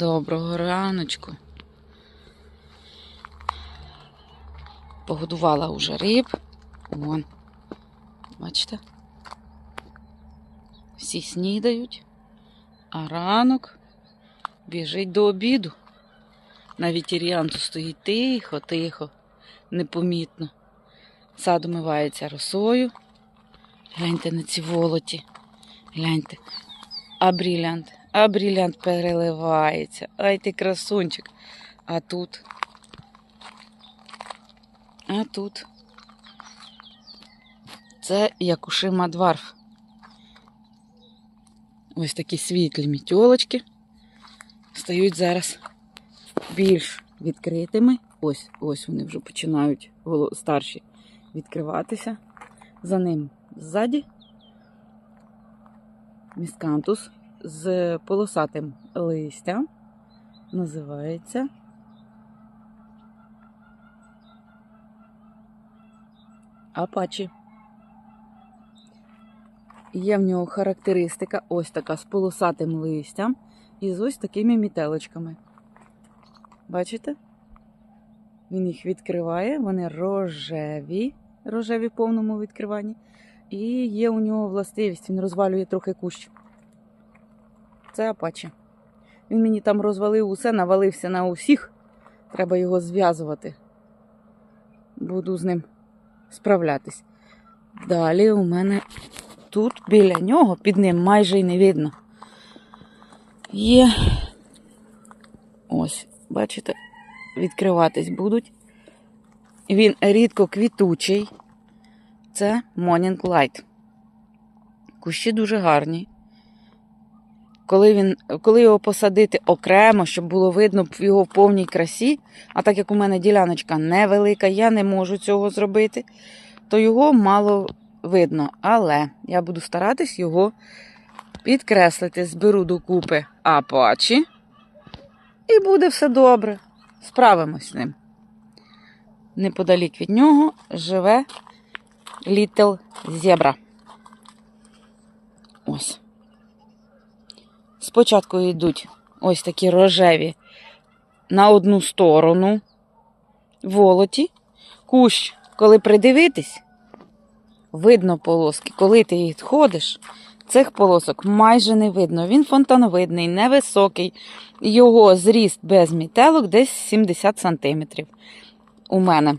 Доброго раночку. Погодувала уже риб. Вон. Бачите? Всі снідають, а ранок біжить до обіду. Навіть Іріанту стоїть тихо, тихо, непомітно. Сад умивається росою. Гляньте на ці волоті. Гляньте. А брілянт, а брілянт переливається. Ай ти красунчик. А тут. А тут. Це Якушима дварф. Ось такі світлі мітьолочки. Стають зараз більш відкритими. Ось, ось вони вже починають старші відкриватися. За ним ззаді міскантус з полосатим листям. Називається Апачі. Є в нього характеристика ось така з полосатим листям і з ось такими мітелочками. Бачите? Він їх відкриває, вони рожеві, рожеві в повному відкриванні. І є у нього властивість, він розвалює трохи кущ. Це апачі. Він мені там розвалив усе, навалився на усіх. Треба його зв'язувати. Буду з ним справлятись. Далі у мене тут біля нього, під ним майже й не видно. Є. Ось, бачите, відкриватись будуть. Він рідко квітучий. Це Morning Light. Кущі дуже гарні. Коли, він, коли його посадити окремо, щоб було видно його в повній красі, а так як у мене діляночка невелика, я не можу цього зробити, то його мало видно. Але я буду старатись його підкреслити, зберу докупи апачі, і буде все добре. Справимось з ним. Неподалік від нього живе Little Zebra. Ось. Спочатку йдуть ось такі рожеві на одну сторону волоті. Кущ, коли придивитись, видно полоски. Коли ти відходиш, цих полосок майже не видно. Він фонтановидний, невисокий. Його зріст без мітелок десь 70 см у мене.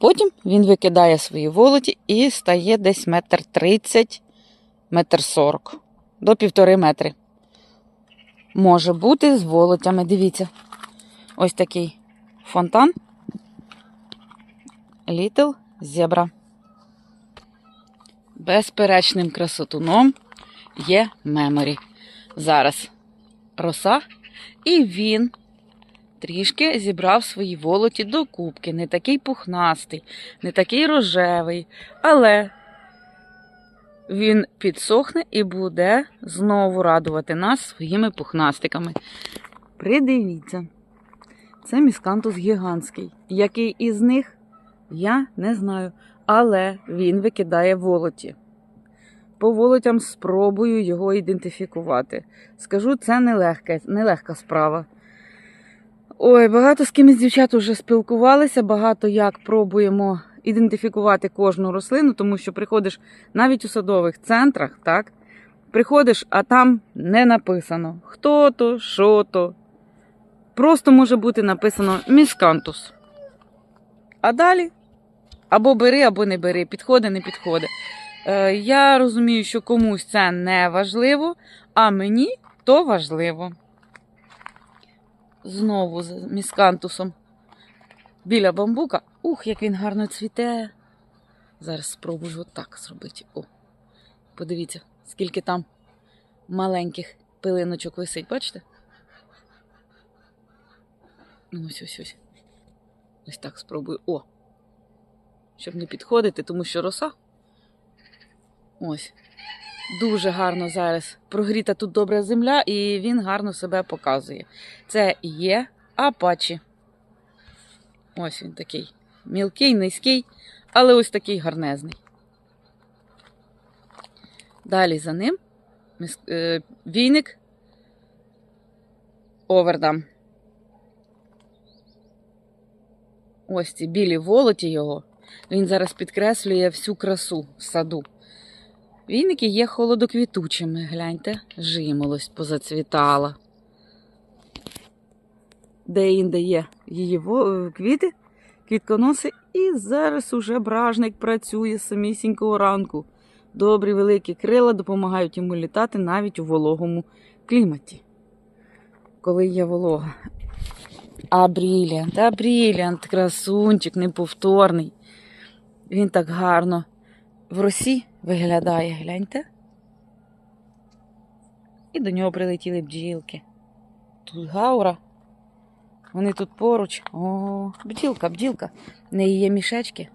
Потім він викидає свої волоті і стає десь метр тридцять, метр сорок до півтори метри. Може бути з волотями. Дивіться. Ось такий фонтан. Little Zebra. Безперечним красотуном є меморі. Зараз роса, і він трішки зібрав свої волоті до кубки. Не такий пухнастий, не такий рожевий, але він підсохне і буде знову радувати нас своїми пухнастиками. Придивіться, це міскантус гігантський. Який із них, я не знаю, але він викидає волоті. По волотям спробую його ідентифікувати. Скажу, це нелегка, нелегка справа. Ой, багато з кимось дівчат вже спілкувалися, багато як пробуємо ідентифікувати кожну рослину, тому що приходиш навіть у садових центрах, так? Приходиш, а там не написано хто то, що то. Просто може бути написано міскантус. А далі або бери, або не бери, підходи, не підходи. Е, я розумію, що комусь це не важливо, а мені то важливо. Знову з міскантусом біля бамбука. Ух, як він гарно цвіте. Зараз спробую отак зробити. О, подивіться, скільки там маленьких пилиночок висить, бачите? Ну, Ось ось ось. Ось так спробую. О! Щоб не підходити, тому що роса. Ось. Дуже гарно зараз прогріта тут добра земля, і він гарно себе показує. Це є апачі. Ось він такий. Мілкий, низький, але ось такий гарнезний. Далі за ним е, війник овердам. Ось ці білі волоті його. Він зараз підкреслює всю красу в саду. Віники є холодоквітучими, гляньте, жимолость позацвітала. Де-інде є її квіти, квітконоси, і зараз уже бражник працює самісінького ранку. Добрі великі крила допомагають йому літати навіть у вологому кліматі, коли є волога. А бріліант, а бріліант, красунчик, неповторний. Він так гарно в росі виглядає, гляньте. І до нього прилетіли бджілки. Тут гаура. Вони тут поруч. О, бджілка, бджілка. В неї є мішечки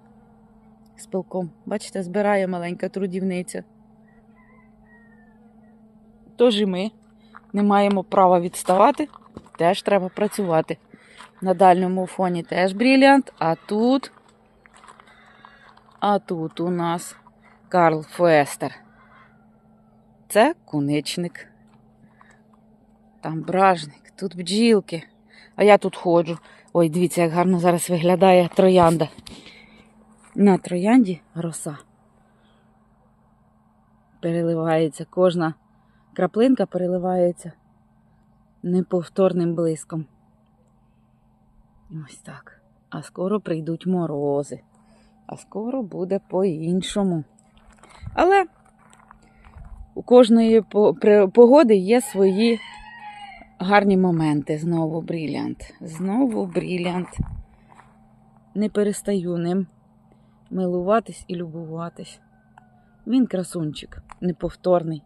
з пилком. Бачите, збирає маленька трудівниця. Тож і ми не маємо права відставати, теж треба працювати. На дальньому фоні теж бріліант, а тут. А тут у нас Карл Фестер. Це куничник. Там бражник, тут бджілки. А я тут ходжу. Ой, дивіться, як гарно зараз виглядає троянда. На троянді роса. Переливається кожна краплинка переливається неповторним блиском. Ось так. А скоро прийдуть морози. А скоро буде по-іншому. Але у кожної погоди є свої гарні моменти. Знову брілянт. Знову брілянт. Не перестаю ним милуватись і любуватись. Він красунчик, неповторний.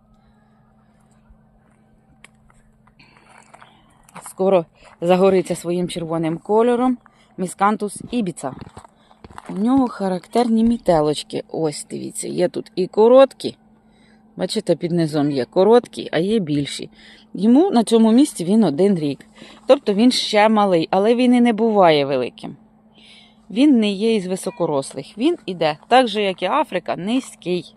Скоро загориться своїм червоним кольором міскантус ібіца. У нього характерні мітелочки. Ось, дивіться, є тут і короткі. Бачите, під низом є короткі, а є більші. Йому на цьому місці він один рік. Тобто він ще малий, але він і не буває великим. Він не є із високорослих. Він іде, так же, як і Африка, низький.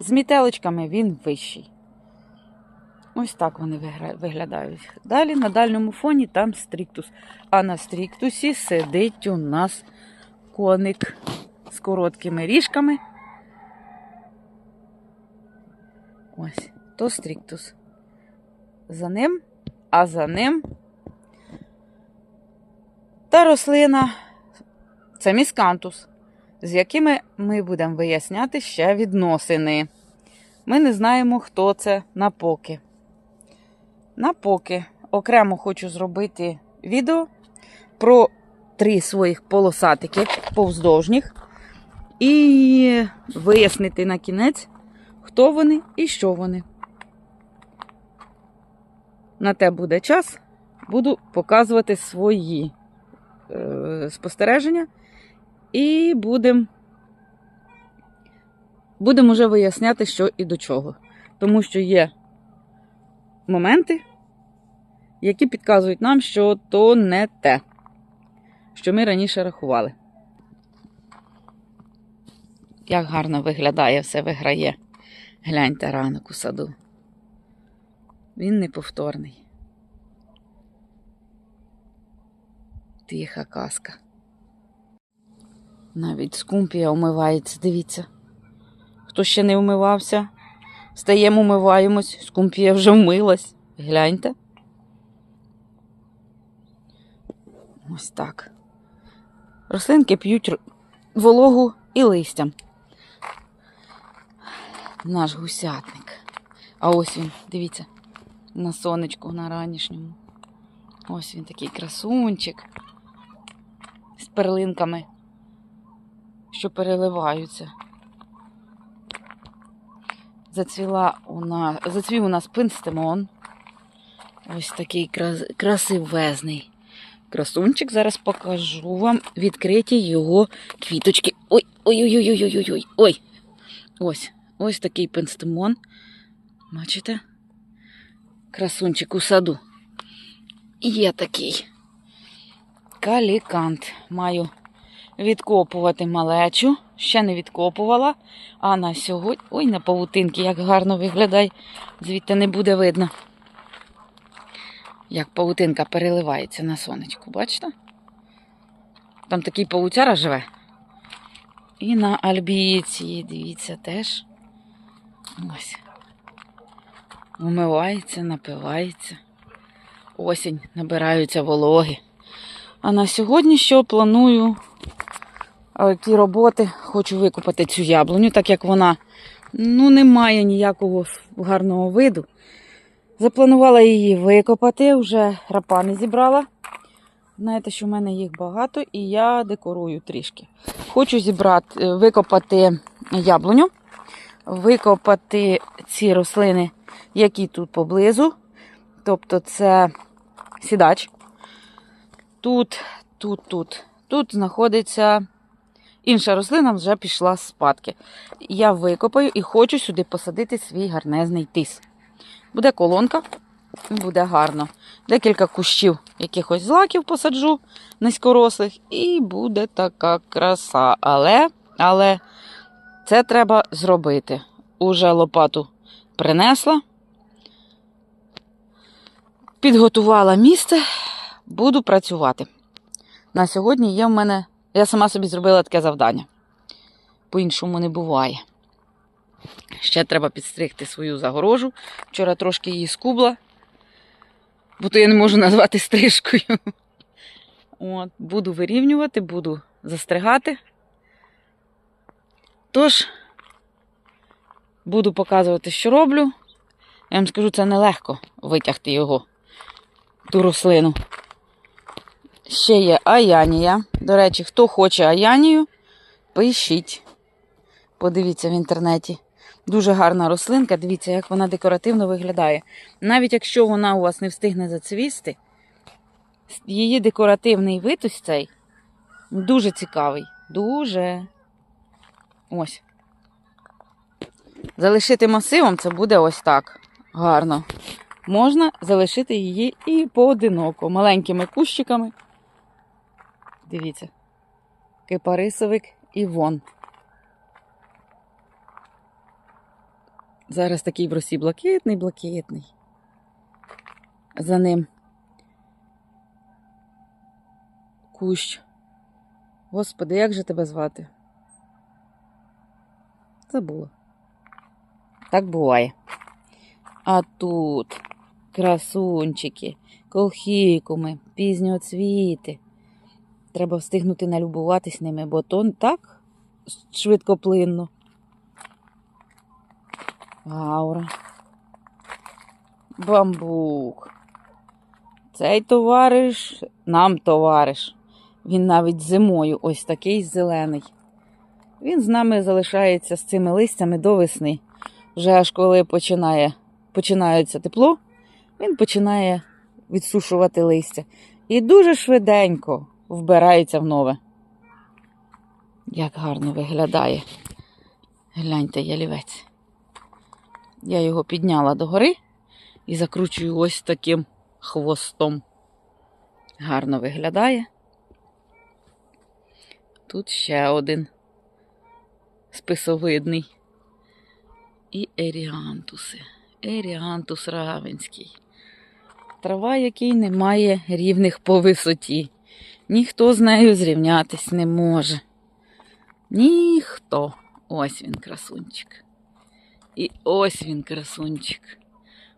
З мітелочками він вищий. Ось так вони виглядають. Далі на дальньому фоні там стріктус. А на стріктусі сидить у нас коник з короткими ріжками. Ось, то стріктус. За ним, а за ним та рослина це міскантус, з якими ми будемо виясняти ще відносини. Ми не знаємо, хто це на поки. На поки окремо хочу зробити відео про три своїх полосатики повздовжніх і вияснити на кінець, хто вони і що вони. На те буде час, буду показувати свої е, спостереження і будемо будем уже виясняти, що і до чого. Тому що є моменти, які підказують нам, що то не те, що ми раніше рахували. Як гарно виглядає все виграє. Гляньте ранок у саду. Він неповторний. Тиха казка. Навіть скумпія умивається, дивіться. Хто ще не вмивався, стаємо, умиваємось, скумпія вже вмилась. Гляньте. Ось так. Рослинки п'ють вологу і листям. Наш гусятник. А ось він, дивіться, на сонечку на ранішньому. Ось він такий красунчик з перлинками, що переливаються. Зацвіла у нас, зацвів у нас пинстемон. Ось такий крас, красивезний красунчик. Зараз покажу вам відкриті його квіточки. Ой, ой-ой-ой-ой-ой-ой. Ой. Ось, ось такий пенстемон. Бачите? Красунчик у саду. Є такий калікант. Маю відкопувати малечу. Ще не відкопувала. А на сьогодні. Ой, на павутинки, як гарно виглядає. Звідти не буде видно. Як павутинка переливається на сонечку, бачите? Там такий павутяра живе. І на альбіці, дивіться, теж. Ось. Умивається, напивається. Осінь, набираються вологи. А на сьогодні що планую? Які роботи хочу викопати цю яблуню, так як вона ну, не має ніякого гарного виду. Запланувала її викопати, вже рапани зібрала. Знаєте, що в мене їх багато, і я декорую трішки. Хочу зібрати, е, викопати яблуню, викопати ці рослини, які тут поблизу. Тобто це сідач. Тут, тут, тут. Тут знаходиться інша рослина, вже пішла з спадки. Я викопаю і хочу сюди посадити свій гарнезний тис. Буде колонка, буде гарно. Декілька кущів якихось злаків посаджу низькорослих, і буде така краса. Але, але це треба зробити. Уже лопату принесла, підготувала місце, буду працювати. На сьогодні є в мене. Я сама собі зробила таке завдання. По-іншому не буває. Ще треба підстригти свою загорожу. Вчора трошки її скубла, бо то я не можу назвати стрижкою. От, буду вирівнювати, буду застригати. Тож, буду показувати, що роблю. Я вам скажу, це нелегко витягти його, ту рослину. Ще є аянія. До речі, хто хоче аянію, пишіть. Подивіться в інтернеті. Дуже гарна рослинка. Дивіться, як вона декоративно виглядає. Навіть якщо вона у вас не встигне зацвісти, її декоративний вид цей дуже цікавий. Дуже. Ось. Залишити масивом це буде ось так. Гарно. Можна залишити її і поодиноко, маленькими кущиками. Дивіться. Кипарисовик і вон. Зараз такий в росі блакитний, блакитний. За ним кущ. Господи, як же тебе звати? Забула. Так буває. А тут красунчики, колхікуми, пізньоцвіти. Треба встигнути налюбуватись ними, бо то так швидкоплинно. Гаура. Бамбук. Цей товариш нам товариш. Він навіть зимою ось такий зелений. Він з нами залишається з цими листями до весни. Вже аж коли починає, починається тепло, він починає відсушувати листя. І дуже швиденько вбирається в нове. Як гарно виглядає. Гляньте, ялівець. Я його підняла догори і закручую ось таким хвостом. Гарно виглядає. Тут ще один списовидний. І еріантуси. Еріантус равенський. Трава, який не має рівних по висоті. Ніхто з нею зрівнятись не може. Ніхто. Ось він, красунчик. І ось він, красунчик.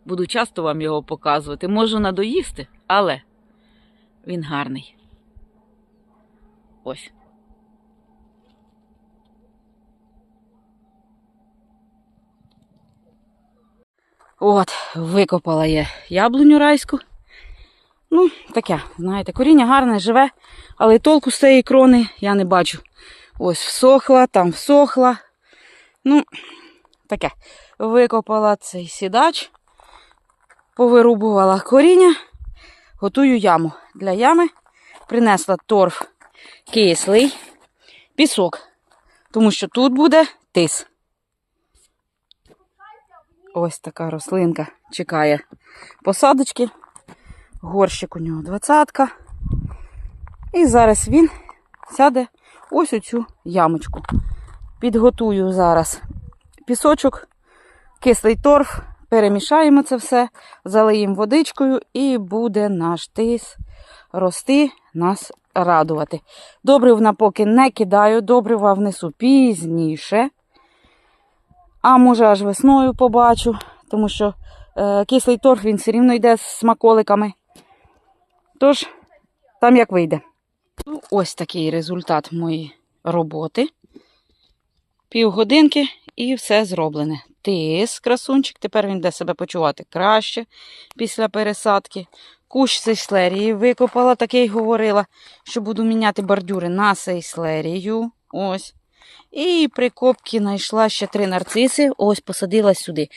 Буду часто вам його показувати. Можу надоїсти, але він гарний. Ось. От, викопала я яблуню райську. Ну, таке, знаєте, коріння гарне, живе, але толку з цієї крони я не бачу. Ось всохла, там всохла. Ну, таке. Викопала цей сідач, повирубувала коріння, готую яму. Для ями принесла торф кислий, пісок, тому що тут буде тис. Ось така рослинка чекає посадочки. Горщик у нього двадцятка. І зараз він сяде ось у цю ямочку. Підготую зараз пісочок, кислий торф, перемішаємо це все, залиємо водичкою і буде наш тис рости, нас радувати. Добрив на поки не кидаю, добрива внесу пізніше. А може аж весною побачу, тому що е, кислий торг він все рівно йде з смаколиками. Тож, там як вийде. Ну, Ось такий результат моєї роботи. Півгодинки і все зроблене. Тис, красунчик, тепер він буде себе почувати краще після пересадки. Кущ сейслерії викопала, таке й говорила, що буду міняти бордюри на сейслерію. Ось. І при копці знайшла ще три нарциси. Ось посадила сюди.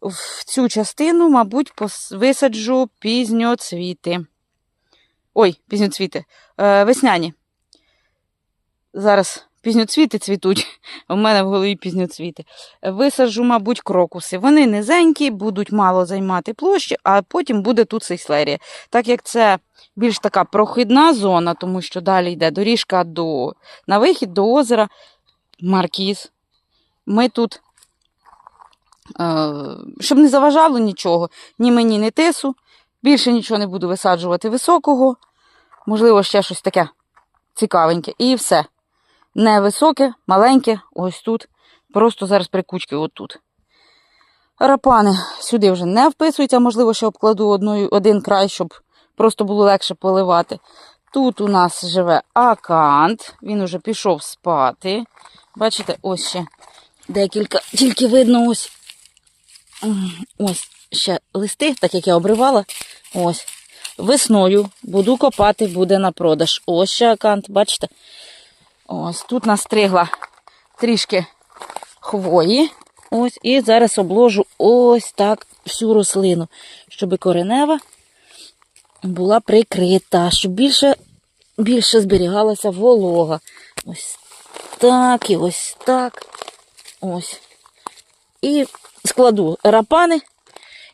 В цю частину, мабуть, висаджу пізньоцвіти. Ой, пізньоцвіти. Е, весняні. Зараз пізньоцвіти цвітуть. У мене в голові пізньоцвіти. Висаджу, мабуть, крокуси. Вони низенькі, будуть мало займати площі, а потім буде тут сейслерія. Так як це більш така прохідна зона, тому що далі йде доріжка до, на вихід до озера Маркіз. Ми тут, е, щоб не заважало нічого, ні мені, ні тису. Більше нічого не буду висаджувати високого. Можливо, ще щось таке цікавеньке. І все. Невисоке, маленьке, ось тут. Просто зараз при кучці отут. Рапани сюди вже не вписуються, можливо, ще обкладу одною, один край, щоб просто було легше поливати. Тут у нас живе акант, він уже пішов спати. Бачите, ось ще декілька, тільки видно ось. Ось ще листи, так як я обривала. Ось. Весною буду копати, буде на продаж. Ось ще акант, бачите? Ось тут настригла трішки хвої. Ось, і зараз обложу ось так всю рослину, щоб коренева була прикрита, щоб більше, більше зберігалася волога. Ось так і ось так. Ось. І складу рапани,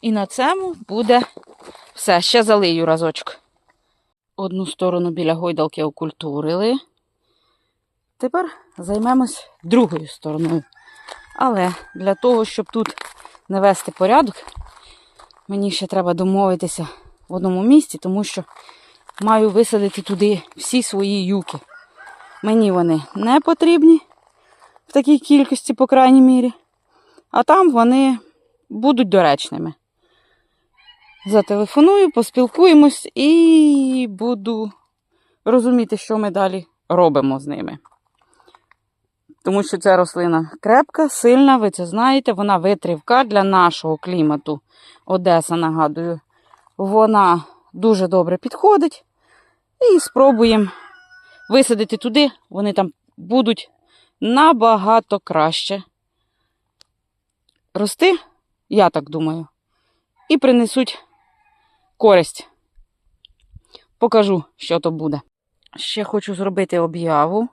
і на цьому буде все. Ще залию разочок. Одну сторону біля гойдалки окультурили. Тепер займемось другою стороною. Але для того, щоб тут навести порядок, мені ще треба домовитися в одному місці, тому що маю висадити туди всі свої юки. Мені вони не потрібні в такій кількості, по крайній мірі. А там вони будуть доречними. Зателефоную, поспілкуємось і буду розуміти, що ми далі робимо з ними. Тому що ця рослина крепка, сильна, ви це знаєте, вона витривка для нашого клімату. Одеса, нагадую, вона дуже добре підходить. І спробуємо висадити туди, вони там будуть набагато краще рости, я так думаю, і принесуть користь. Покажу, що то буде. Ще хочу зробити об'яву.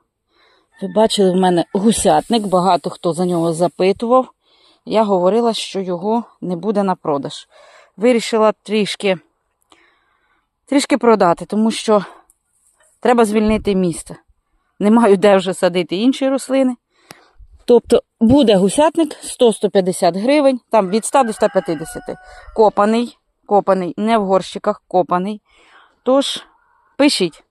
Ви бачили в мене гусятник, багато хто за нього запитував. Я говорила, що його не буде на продаж. Вирішила трішки, трішки продати, тому що треба звільнити місце. Не маю де вже садити інші рослини. Тобто буде гусятник 100-150 гривень, там від 100 до 150. Копаний, копаний, не в горщиках, копаний. Тож, пишіть.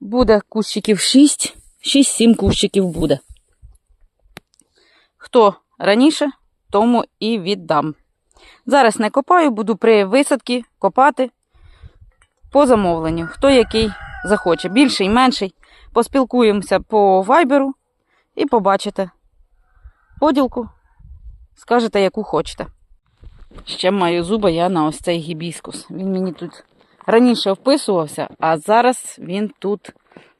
Буде кущиків 6, 6-7 кущиків буде. Хто раніше, тому і віддам. Зараз не копаю, буду при висадці копати по замовленню. Хто який захоче, більший, менший. Поспілкуємося по вайберу і побачите поділку. Скажете, яку хочете. Ще маю зуба я на ось цей гібіскус. Він мені тут раніше вписувався, а зараз він тут,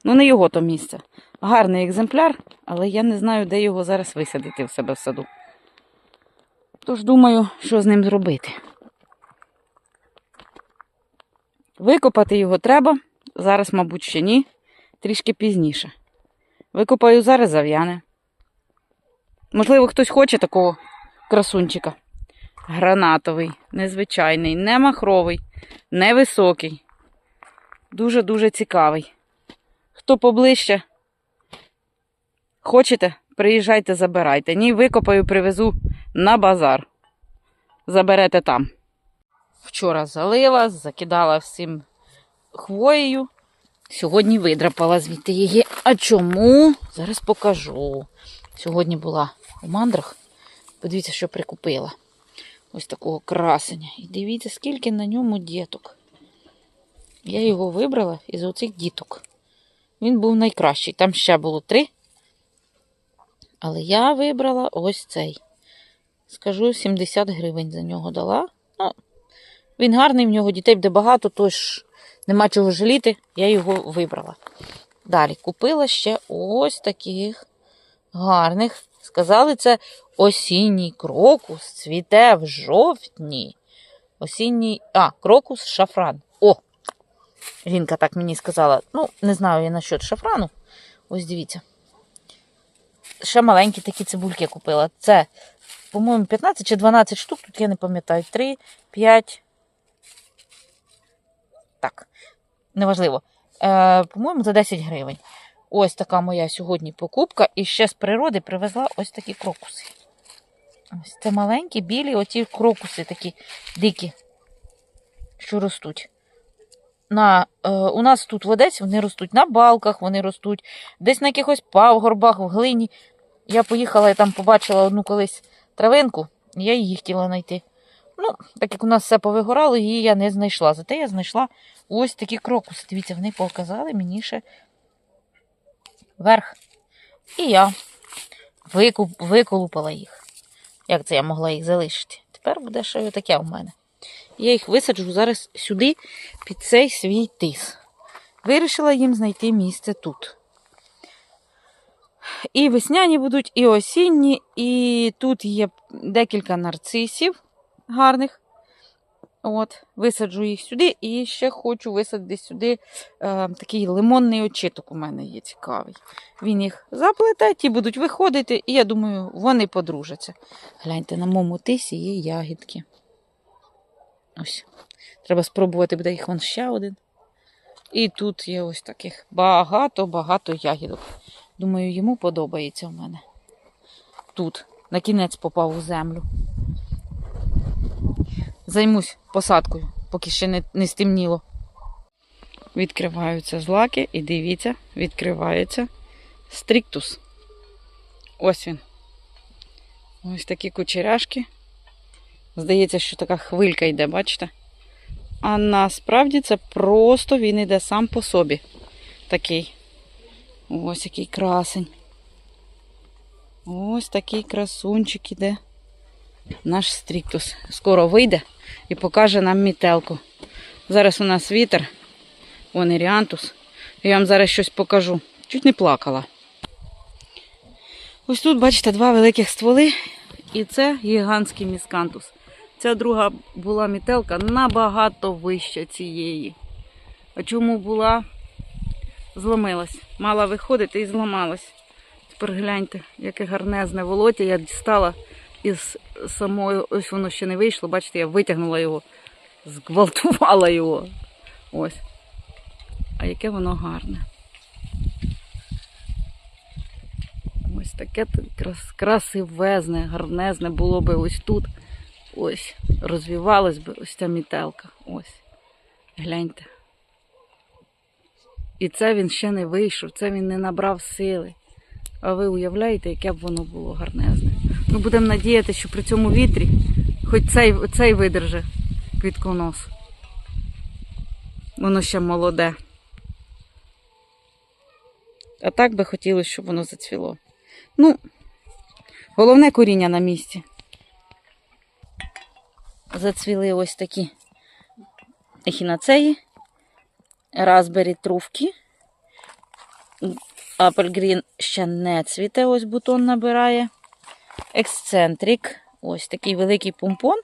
ну не його то місце. Гарний екземпляр, але я не знаю, де його зараз висадити в себе в саду. Тож думаю, що з ним зробити. Викопати його треба. Зараз, мабуть, ще ні, трішки пізніше. Викопаю зараз зав'яне. Можливо, хтось хоче такого красунчика. Гранатовий, незвичайний, не махровий, невисокий. Дуже-дуже цікавий. Хто поближче, хочете, приїжджайте, забирайте. Ні, викопаю, привезу на базар. заберете там. Вчора залила, закидала всім хвоєю. Сьогодні видрапала звідти її. А чому? Зараз покажу. Сьогодні була у мандрах. Подивіться, що прикупила. Ось такого красення. І дивіться, скільки на ньому діток. Я його вибрала із оцих діток. Він був найкращий. Там ще було три. Але я вибрала ось цей. Скажу, 70 гривень за нього дала. Ну, він гарний, в нього дітей буде багато, тож нема чого жаліти, я його вибрала. Далі купила ще ось таких гарних. Сказали, це осінній крокус цвіте в жовтні. Осінній. А, крокус шафран. О! Жінка так мені сказала. Ну, не знаю я насчет шафрану. Ось дивіться. Ще маленькі такі цибульки купила. Це, по-моєму, 15 чи 12 штук, тут я не пам'ятаю. 3, 5. Так, неважливо. Е, по-моєму, за 10 гривень. Ось така моя сьогодні покупка. І ще з природи привезла ось такі крокуси. Ось це маленькі, білі, оті крокуси такі дикі, що ростуть. На, е, у нас тут в Одесі вони ростуть на балках, вони ростуть десь на якихось пагорбах, в глині. Я поїхала і там побачила одну колись травинку, я її хотіла знайти. Ну, так як у нас все повигорало, її я не знайшла. Зате я знайшла ось такі крокуси. Дивіться, вони показали мені ще верх. І я викуп, виколупала їх. Як це я могла їх залишити? Тепер буде ще таке в мене. Я їх висаджу зараз сюди, під цей свій тис. Вирішила їм знайти місце тут. І весняні будуть, і осінні, і тут є декілька нарцисів гарних. От, висаджу їх сюди і ще хочу висадити сюди е, такий лимонний очиток у мене є цікавий. Він їх заплете, ті будуть виходити, і я думаю, вони подружаться. Гляньте, на моєму тисі є ягідки. Ось. Треба спробувати, буде їх вон ще один. І тут є ось таких багато-багато ягідок. Думаю, йому подобається в мене. Тут. На кінець попав у землю. Займусь посадкою, поки ще не, не стемніло. Відкриваються злаки і дивіться, відкривається стріктус. Ось він. Ось такі кучеряшки. Здається, що така хвилька йде, бачите? А насправді це просто він йде сам по собі. Такий. Ось який красень. Ось такий красунчик іде. Наш стріктус. Скоро вийде і покаже нам мітелку. Зараз у нас вітер. Вон іріантус. Я вам зараз щось покажу. Чуть не плакала. Ось тут, бачите, два великих стволи. І це гігантський міскантус. Ця друга була мітелка набагато вища цієї. А чому була? Зломилась. Мала виходити і зламалась. Тепер гляньте, яке гарнезне волоття я дістала із самої, ось воно ще не вийшло. Бачите, я витягнула його, зґвалтувала його. Ось. А яке воно гарне. Ось таке крас- красивезне, гарнезне було би ось тут. Ось, розвивалась би ось ця мітелка. Ось. Гляньте. І це він ще не вийшов, це він не набрав сили. А ви уявляєте, яке б воно було гарнезне. Ми будемо надіятися, що при цьому вітрі хоч цей, цей видерже квітконос. Воно ще молоде. А так би хотілося, щоб воно зацвіло. Ну, головне коріння на місці. Зацвіли ось такі ехінацеї, разбері трувки. Апельгрін ще не цвіте, ось бутон набирає. Ексцентрик. Ось такий великий помпон.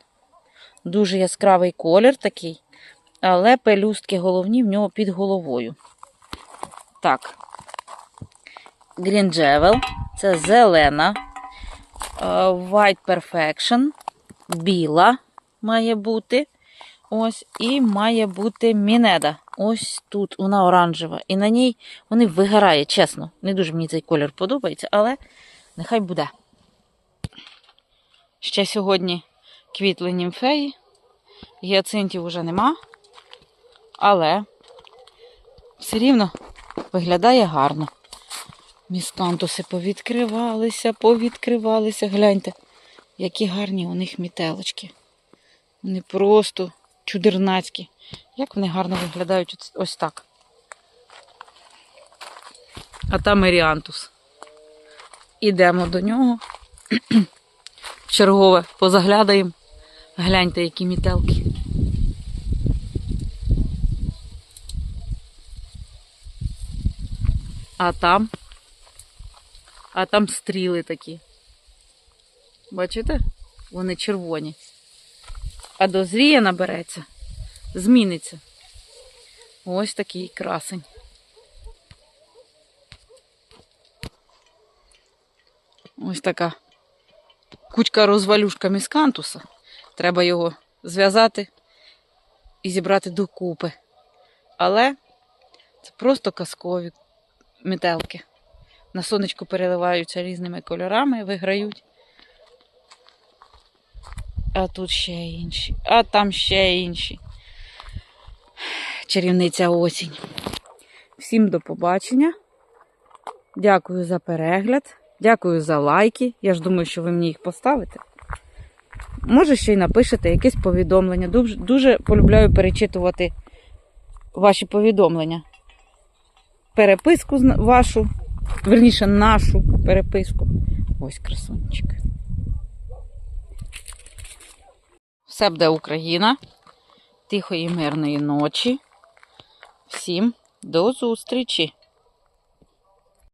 Дуже яскравий колір такий. Але пелюстки головні в нього під головою. Так. Грінджевел. Це зелена. Е, White Perfection. Біла має бути. Ось, і має бути Мінеда. Ось тут вона оранжева. І на ній вони вигорає, чесно. Не дуже мені цей колір подобається, але нехай буде. Ще сьогодні квітли німфеї. Гіацинтів уже нема, але все рівно виглядає гарно. Міскантуси повідкривалися, повідкривалися. Гляньте, які гарні у них мітелочки. Вони просто чудернацькі. Як вони гарно виглядають ось- так. А там Еріантус. Ідемо до нього. Чергове позаглядаємо. Гляньте, які мітелки. А там. А там стріли такі. Бачите? Вони червоні. А дозріє набереться, зміниться. Ось такий красень. Ось така кучка розвалюшка міскантуса. Треба його зв'язати і зібрати докупи. Але це просто казкові метелки. На сонечку переливаються різними кольорами, виграють. А тут ще інші, а там ще інші. Чарівниця осінь. Всім до побачення. Дякую за перегляд. Дякую за лайки. Я ж думаю, що ви мені їх поставите. Може, ще й напишете якесь повідомлення. Дуже, дуже полюбляю перечитувати ваші повідомлення. Переписку вашу, верніше, нашу переписку. Ось красунчик. Все буде Україна. Тихої мирної ночі. Всім до зустрічі!